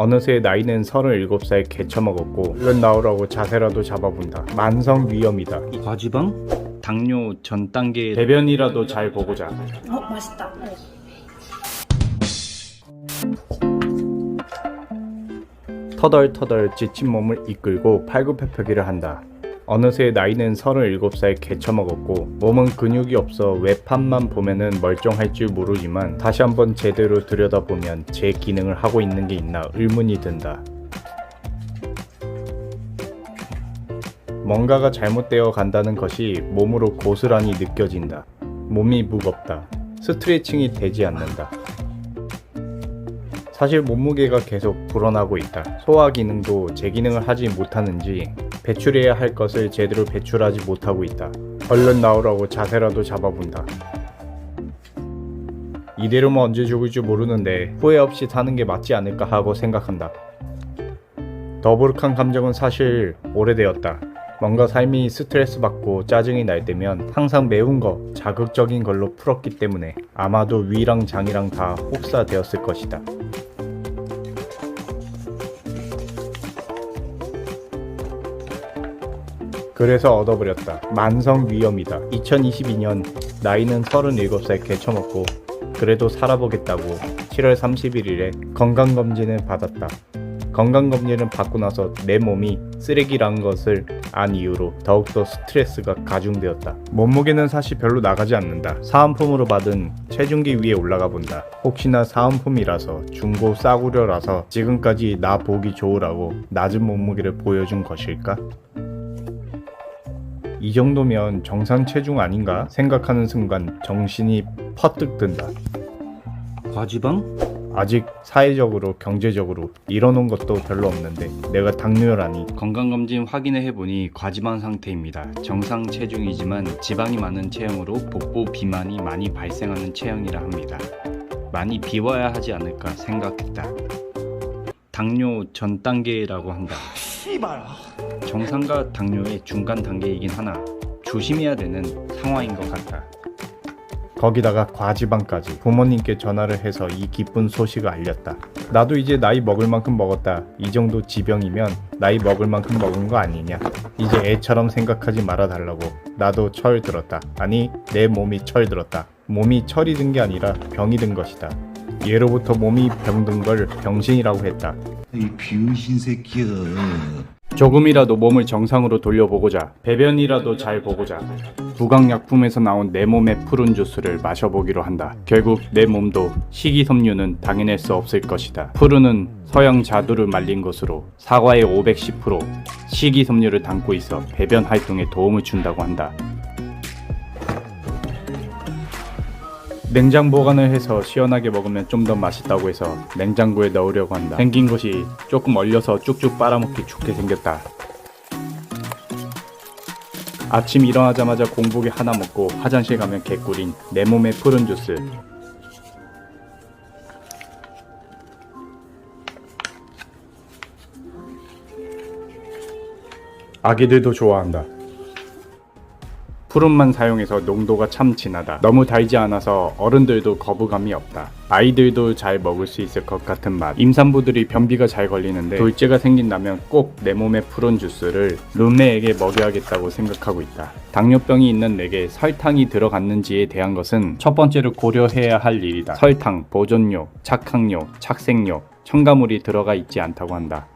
어느새 나이는 37살 개처먹었고 얼른 나오라고 자세라도 잡아본다. 만성 위염이다. 과지방? 당뇨 전 단계 대변이라도 잘 보고자. 어 맛있다. 터덜터덜 지친 몸을 이끌고 팔굽혀펴기를 한다. 어느새 나이는 37살 개처먹었고 몸은 근육이 없어 외판만 보면은 멀쩡할 줄 모르지만 다시 한번 제대로 들여다보면 제 기능을 하고 있는 게 있나 의문이 든다. 뭔가가 잘못되어 간다는 것이 몸으로 고스란히 느껴진다. 몸이 무겁다. 스트레칭이 되지 않는다. 사실 몸무게가 계속 불어나고 있다. 소화 기능도 제 기능을 하지 못하는지 배출해야 할 것을 제대로 배출하지 못하고 있다. 얼른 나오라고 자세라도 잡아본다. 이대로면 언제 죽을지 모르는데 후회 없이 사는 게 맞지 않을까 하고 생각한다. 더부룩한 감정은 사실 오래되었다. 뭔가 삶이 스트레스 받고 짜증이 날 때면 항상 매운 거, 자극적인 걸로 풀었기 때문에 아마도 위랑 장이랑 다 흡사되었을 것이다. 그래서 얻어버렸다. 만성 위염이다. 2022년 나이는 37살 개쳐먹고 그래도 살아보겠다고 7월 31일에 건강검진을 받았다. 건강검진을 받고 나서 내 몸이 쓰레기라는 것을 안 이유로 더욱더 스트레스가 가중되었다. 몸무게는 사실 별로 나가지 않는다. 사은품으로 받은 체중계 위에 올라가 본다. 혹시나 사은품이라서 중고 싸구려라서 지금까지 나 보기 좋으라고 낮은 몸무게를 보여준 것일까? 이 정도면 정상 체중 아닌가 생각하는 순간 정신이 퍼뜩 든다. 과지방? 아직 사회적으로 경제적으로 이뤄놓은 것도 별로 없는데 내가 당뇨라니. 건강검진 확인을 해보니 과지방 상태입니다. 정상 체중이지만 지방이 많은 체형으로 복부 비만이 많이 발생하는 체형이라 합니다. 많이 비워야 하지 않을까 생각했다. 당뇨 전 단계라고 한다 정상과 당뇨의 중간 단계이긴 하나 조심해야 되는 상황인 것 같다. 거기다가 과지방까지 부모님께 전화를 해서 이 기쁜 소식을 알렸다. 나도 이제 나이 먹을 만큼 먹었다. 이 정도 지병이면 나이 먹을 만큼 먹은 거 아니냐. 이제 애처럼 생각하지 말아 달라고. 나도 철 들었다. 아니 내 몸이 철 들었다. 몸이 철이 든 게 아니라 병이 든 것이다. 예로부터 몸이 병든 걸 병신이라고 했다. 이 병신 새끼야. 조금이라도 몸을 정상으로 돌려보고자 배변이라도 잘 보고자 부강약품에서 나온 내 몸의 푸른 주스를 마셔보기로 한다. 결국 내 몸도 식이섬유는 당해낼 수 없을 것이다. 푸른은 서양 자두를 말린 것으로 사과의 510% 식이섬유를 담고 있어 배변 활동에 도움을 준다고 한다. 냉장 보관을 해서 시원하게 먹으면 좀 더 맛있다고 해서 냉장고에 넣으려고 한다. 생긴 것이 조금 얼려서 쭉쭉 빨아먹기 좋게 생겼다. 아침 일어나자마자 공복에 하나 먹고 화장실 가면 개꿀인 내 몸의 푸른 주스. 아기들도 좋아한다. 푸른만 사용해서 농도가 참 진하다. 너무 달지 않아서 어른들도 거부감이 없다. 아이들도 잘 먹을 수 있을 것 같은 맛. 임산부들이 변비가 잘 걸리는데 돌째가 생긴다면 꼭 내 몸의 푸른 주스를 룸메에게 먹여야겠다고 생각하고 있다. 당뇨병이 있는 내게 설탕이 들어갔는지에 대한 것은 첫 번째로 고려해야 할 일이다. 설탕, 보존료, 착항료, 착색료, 첨가물이 들어가 있지 않다고 한다.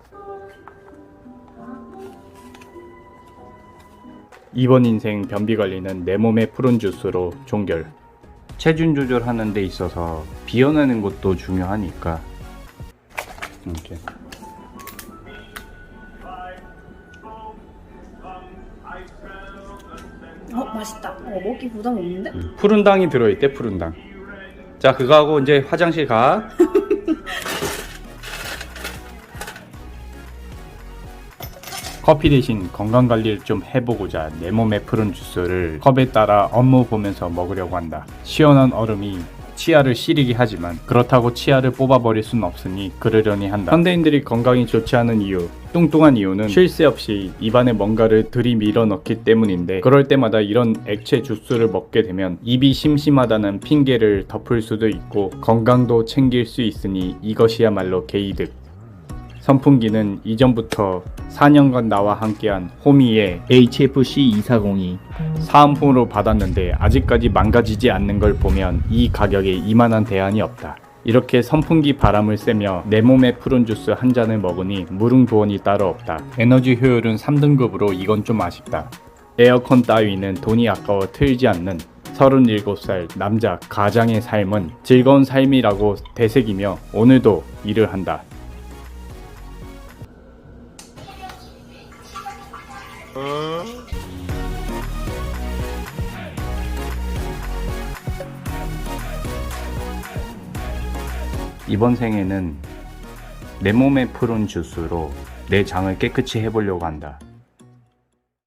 이번 인생 변비 걸리는 내 몸의 푸른 주스로 종결. 체중 조절하는 데 있어서 비워내는 것도 중요하니까. 이렇게. 어 맛있다. 어 먹기 부담 없는데? 푸른 당이 들어있대 푸른 당. 자 그거 하고 이제 화장실 가. 커피 대신 건강 관리를 좀 해보고자 내 몸에 푸른 주스를 컵에 따라 업무 보면서 먹으려고 한다. 시원한 얼음이 치아를 시리게 하지만 그렇다고 치아를 뽑아버릴 순 없으니 그러려니 한다. 현대인들이 건강이 좋지 않은 이유, 뚱뚱한 이유는 쉴 새 없이 입안에 뭔가를 들이밀어 넣기 때문인데 그럴 때마다 이런 액체 주스를 먹게 되면 입이 심심하다는 핑계를 덮을 수도 있고 건강도 챙길 수 있으니 이것이야말로 개이득. 선풍기는 이전부터 4년간 나와 함께한 호미의 HFC 240이 사은품으로 받았는데 아직까지 망가지지 않는 걸 보면 이 가격에 이만한 대안이 없다. 이렇게 선풍기 바람을 쐬며 내 몸에 푸른 주스 한 잔을 먹으니 무릉도원이 따로 없다. 에너지 효율은 3등급으로 이건 좀 아쉽다. 에어컨 따위는 돈이 아까워 틀지 않는 37살 남자 가장의 삶은 즐거운 삶이라고 되새기며 오늘도 일을 한다. 이번 생에는 내 몸에 푸른 주스로 내 장을 깨끗이 해보려고 한다.